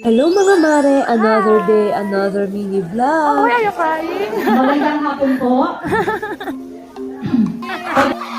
Hello mga mare, another day, another mini vlog. Why are you crying? Magandang hapon po.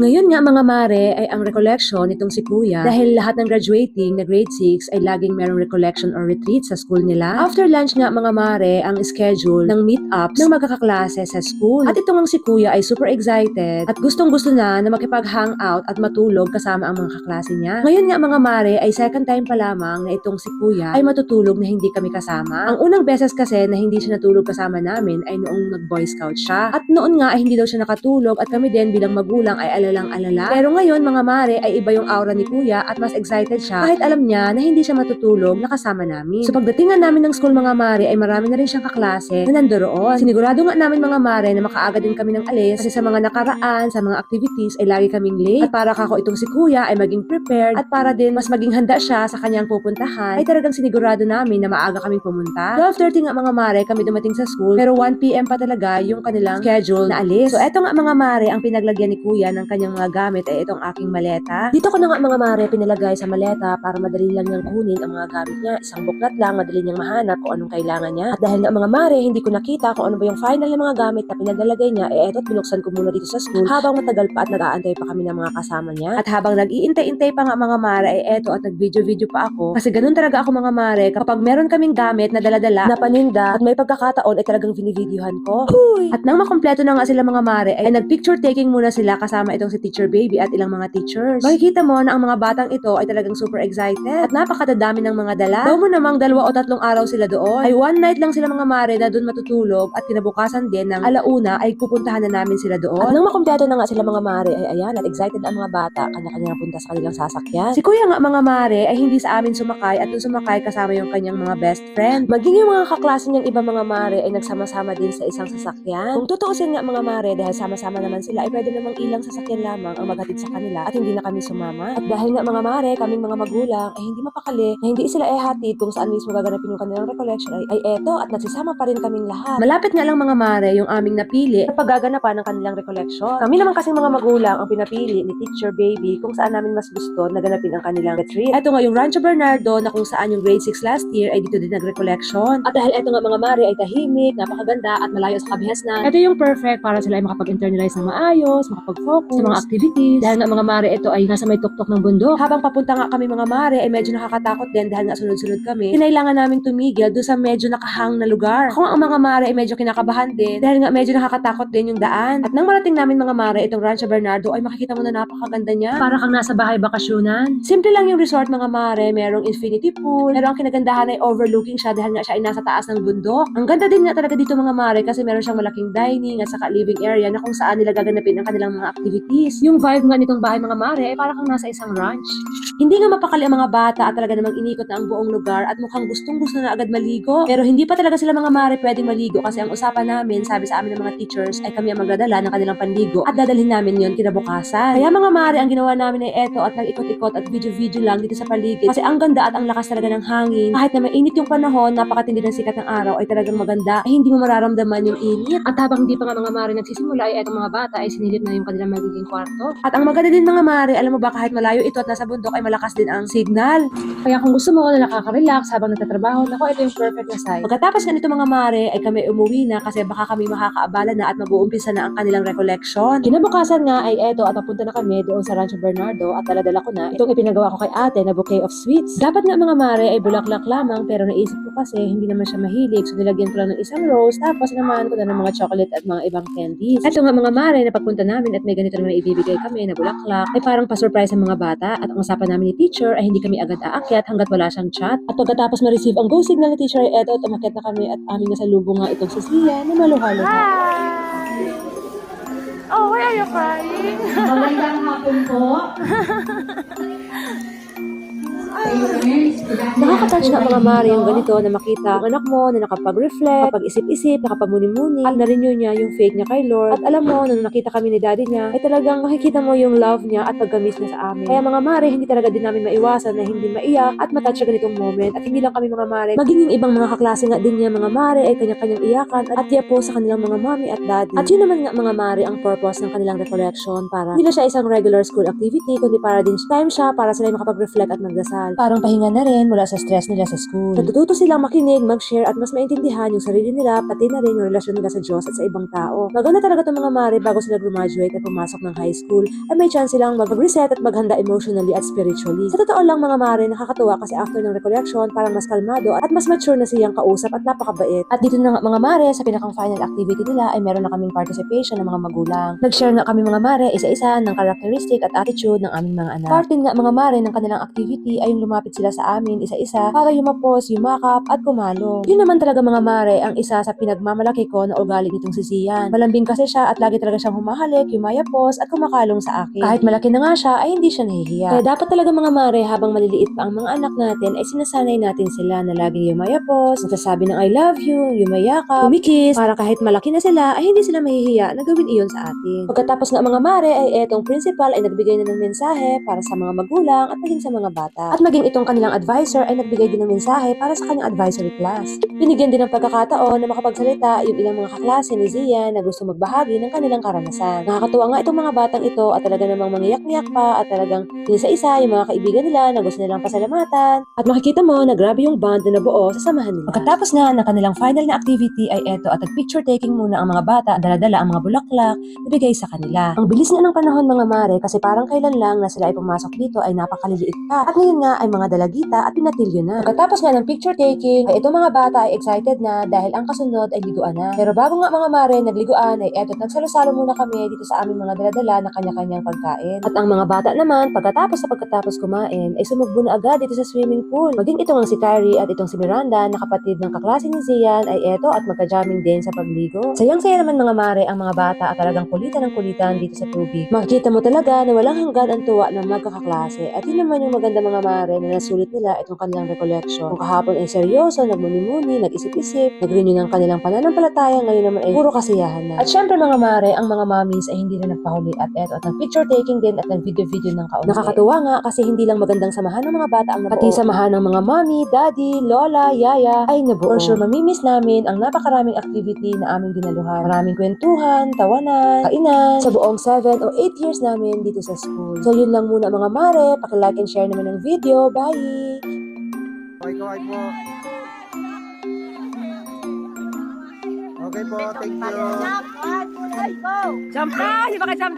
Ngayon nga mga mare ay ang recollection nitong si Kuya dahil lahat ng graduating na grade 6 ay laging merong recollection or retreat sa school nila. After lunch nga mga mare ang schedule ng meet-ups ng magkakaklase sa school. At itong ang si Kuya ay super excited at gustong gusto na na makipag-hangout at matulog kasama ang mga kaklase niya. Ngayon nga mga mare ay second time pa lamang na itong si Kuya ay matutulog na hindi kami kasama. Ang unang beses kasi na hindi siya natulog kasama namin ay noong nag-boy scout siya. At noon nga ay hindi daw siya nakatulog at kami din bilang magulang ay alalang alala. Pero ngayon mga mare ay iba yung aura ni Kuya at mas excited siya kahit alam niya na hindi siya matutulog na kasama namin. So pagdating nga namin ng school mga mare ay marami na rin siyang kaklase na nandoroon. Sinigurado nga namin mga mare na makaaga din kami ng alis kasi sa mga nakaraan, sa mga activities ay lagi kaming late. At para kako itong si Kuya ay maging prepared at para din mas maging handa siya sa kanyang pupuntahan ay talagang sinigurado namin na maaga kaming pumunta. 12.30 nga mga mare kami dumating sa school pero 1pm pa talaga yung kanilang schedule na alis. So eto nga mga mare ang pinaglagyan ni Kuya ng kanyang mga gamit ay itong aking maleta. Dito ko na nga mga mare pinalagay sa maleta para madali lang niyang kunin ang mga gamit niya. Isang buklat lang, madali niyang mahanap kung anong kailangan niya. At dahil nga mga mare, hindi ko nakita kung ano ba yung final na mga gamit na pinaglalagay niya, eh eto binuksan ko muna dito sa school habang matagal pa at nag-aantay pa kami ng mga kasama niya. At habang nag-iintay-intay pa nga mga mare, ay eto at nag-video-video pa ako. Kasi ganun talaga ako mga mare, kapag meron kaming gamit na daladala, na paninda, at may pagkakataon ay talagang vinivideohan ko. Huy! At nang makompleto na nga sila mga mare, ay nag-picture taking muna sila kasama itong si Teacher Baby at ilang mga teachers. Makikita mo na ang mga batang ito ay talagang super excited at napakadadami ng mga dala. Daw mo namang dalawa o tatlong araw sila doon. Ay one night lang sila mga mare na doon matutulog at kinabukasan din ng alauna ay pupuntahan na namin sila doon. At nang makompleto na nga sila mga mare ay ayan at excited ang mga bata kanya-kanya punta sa kanilang sasakyan. Si kuya nga mga mare ay hindi sa amin sumakay at doon sumakay kasama yung kanyang mga best friend. Maging yung mga kaklase niyang iba mga mare ay nagsama-sama din sa isang sasakyan. Kung tutuusin nga mga mare dahil sama-sama naman sila ay pwede namang ilang sasakyan lamang ang maghatid sa kanila at hindi na kami sumama. At dahil nga mga mare, kaming mga magulang ay hindi mapakali na hindi sila ihatid kung saan mismo gaganapin yung kanilang recollection ay, ay eto at nagsisama pa rin kaming lahat. Malapit nga lang mga mare yung aming napili sa paggaganapan ng kanilang recollection. Kami naman kasing mga magulang ang pinapili ni Teacher Baby kung saan namin mas gusto na ganapin ang kanilang retreat. Ito nga yung Rancho Bernardo na kung saan yung grade 6 last year ay dito din nag-recollection. At dahil ito nga mga mare ay tahimik, napakaganda at malayo sa kabihasnan, ito yung perfect para sila ay makapag-internalize ng maayos, makapag-focus sa mga activities. Dahil nga mga mare ito ay nasa may tuktok ng bundok. Habang papunta nga kami mga mare ay medyo nakakatakot din dahil nga sunod-sunod kami. Kinailangan namin tumigil doon sa medyo nakahang na lugar. Kung ang mga mare ay medyo kinakabahan din dahil nga medyo nakakatakot din yung daan. At nang marating namin mga mare itong Rancho Bernardo ay makikita mo na napakaganda niya. Para kang nasa bahay bakasyonan. Simple lang yung resort mga mare. Merong infinity pool. Pero ang kinagandahan ay overlooking siya dahil nga siya ay nasa taas ng bundok. Ang ganda din nga talaga dito mga mare kasi meron siyang malaking dining at saka living area na kung saan nila gaganapin ang kanilang mga activities. Yung vibe nga nitong bahay mga mare ay para kang nasa isang ranch. Hindi nga mapakali ang mga bata at talaga namang inikot na ang buong lugar at mukhang gustong gusto na agad maligo. Pero hindi pa talaga sila mga mare pwedeng maligo kasi ang usapan namin, sabi sa amin ng mga teachers, ay kami ang magdadala ng kanilang panligo at dadalhin namin yon kinabukasan. Kaya mga mare, ang ginawa namin ay eto at nag-ikot-ikot at video-video lang dito sa paligid kasi ang ganda at ang lakas talaga ng hangin. Kahit na mainit yung panahon, napakatindi ng sikat ng araw ay talagang maganda ay hindi mo mararamdaman yung init. At habang hindi pa nga mga mare nagsisimula ay etong mga bata ay sinilip na yung kanilang magiging kwarto. At ang maganda din mga mare, alam mo ba kahit malayo ito at nasa bundok ay malakas din ang signal. Kaya kung gusto mo na nakaka-relax habang nagtatrabaho, nako ito yung perfect na site. Pagkatapos nga nito mga mare ay kami umuwi na kasi baka kami makakaabala na at mag-uumpisa na ang kanilang recollection. Kinabukasan nga ay eto at papunta na kami doon sa Rancho Bernardo at daladala ko na itong ipinagawa ko kay ate na bouquet of sweets. Dapat nga mga mare ay bulaklak lamang pero naisip ko kasi hindi naman siya mahilig so nilagyan ko lang ng isang rose tapos naman ko na ng mga chocolate at mga ibang candies. Eto nga mga mare na pagpunta namin at may ganito naman ibibigay kami na bulaklak ay parang pa-surprise ang mga bata at ang usapan namin ni teacher ay hindi kami agad aakyat hanggat wala siyang chat. At pagkatapos ma-receive ang go signal ni teacher ay eto at umakyat na kami at aming nasalubong nga itong si Sia na maluhalo. Hi! Oh, why are you crying? Magandang hapon po. Nakaka-touch nga mga mare yung ganito na makita ang anak mo na nakapag-reflect, nakapag-isip-isip, nakapagmuni-muni, at na-renew niya yung faith niya kay Lord. At alam mo, nung nakita kami ni daddy niya, ay talagang makikita mo yung love niya at paggamis niya sa amin. Kaya mga mare, hindi talaga din namin maiwasan na hindi maiyak at matouch sa ganitong moment. At hindi lang kami mga mare, maging yung ibang mga kaklase nga din niya mga mare ay kanya-kanyang iyakan at tiya po sa kanilang mga mommy at daddy. At yun naman nga mga mare ang purpose ng kanilang recollection para hindi na siya isang regular school activity, kundi para din time siya para sila makapag-reflect at magdasal. Parang pahinga na rin mula sa stress nila sa school. Natututo silang makinig, mag-share at mas maintindihan yung sarili nila pati na rin yung relasyon nila sa Diyos at sa ibang tao. Maganda talaga itong mga mare bago sila graduate at pumasok ng high school ay may chance silang mag-reset at maghanda emotionally at spiritually. Sa totoo lang mga mare, nakakatuwa kasi after ng recollection, parang mas kalmado at mas mature na siyang kausap at napakabait. At dito na nga mga mare, sa pinakang final activity nila ay meron na kaming participation ng mga magulang. Nag-share nga kami mga mare isa-isa ng characteristic at attitude ng aming mga anak. Part nga mga mare ng kanilang activity ay yung lumapit sila sa amin isa-isa para yumapos, yumakap at kumalo. Yun naman talaga mga mare ang isa sa pinagmamalaki ko na ugali nitong si Zian. Malambing kasi siya at lagi talaga siyang humahalik, yumayapos at kumakalong sa akin. Kahit malaki na nga siya ay hindi siya nahihiya. Kaya dapat talaga mga mare habang maliliit pa ang mga anak natin ay sinasanay natin sila na laging yumayapos, nagsasabi ng I love you, yumayakap, kumikis, para kahit malaki na sila ay hindi sila mahihiya na gawin iyon sa atin. Pagkatapos nga mga mare ay etong principal ay nagbigay na ng mensahe para sa mga magulang at maging sa mga bata. At maging itong kanilang advisor ay nagbigay din ng mensahe para sa kanyang advisory class. Binigyan din ng pagkakataon na makapagsalita yung ilang mga kaklase ni Zia na gusto magbahagi ng kanilang karanasan. Nakakatuwa nga itong mga batang ito at talaga namang mangiyak-ngiyak pa at talagang isa-isa yung mga kaibigan nila na gusto nilang pasalamatan. At makikita mo na grabe yung bond na nabuo sa samahan nila. Pagkatapos nga ng kanilang final na activity ay eto at nag-picture taking muna ang mga bata at dala-dala ang mga bulaklak na bigay sa kanila. Ang bilis nga ng panahon mga mare kasi parang kailan lang na sila ay pumasok dito ay napakaliliit pa. At ngayon nga ay mga dalagita at pinatilyo na. Pagkatapos nga ng picture taking ay itong mga bata ay excited na dahil ang kasunod ay liguan na. Pero bago nga mga mare nagliguan ay eto nagsalo-salo muna kami dito sa aming mga daladala na kanya-kanyang pagkain. At ang mga bata naman pagkatapos sa pagkatapos kumain ay sumugbo na agad dito sa swimming pool. Maging itong ang si Kyrie at itong si Miranda na kapatid ng kaklase ni Zian ay eto at magka-jamming din sa pagligo. Sayang-saya naman mga mare ang mga bata at talagang kulitan ng kulitan dito sa tubig. Makikita mo talaga na walang hanggan ang tuwa ng magkakaklase at yun naman yung maganda mga mare na nasulit nila itong kanilang recollection. Kung kahapon ay seryoso, nagmuni-muni, nag-isip-isip, nag-renew ng kanilang pananampalataya, ngayon naman ay puro kasiyahan na. At syempre mga mare, ang mga mommies ay hindi na nagpahuli at eto at nag-picture taking din at nag-video-video ng kaunti. Nakakatuwa nga kasi hindi lang magandang samahan ng mga bata ang nabuo. Pati samahan ng mga mommy, daddy, lola, yaya ay nabuo. For sure, mamimiss namin ang napakaraming activity na aming dinaluhan. Maraming kwentuhan, tawanan, kainan, sa buong 7 o 8 years namin dito sa school. So yun lang muna mga mare, pakilike and share naman ng video. Bye! Okay, kaway po. Okay po, thank you. Jump ka! Di ba ka jump?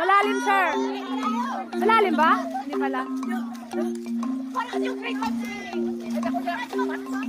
Malalim, sir. Malalim ba? Hindi pala. Parang yung grade 5 Kanina laway.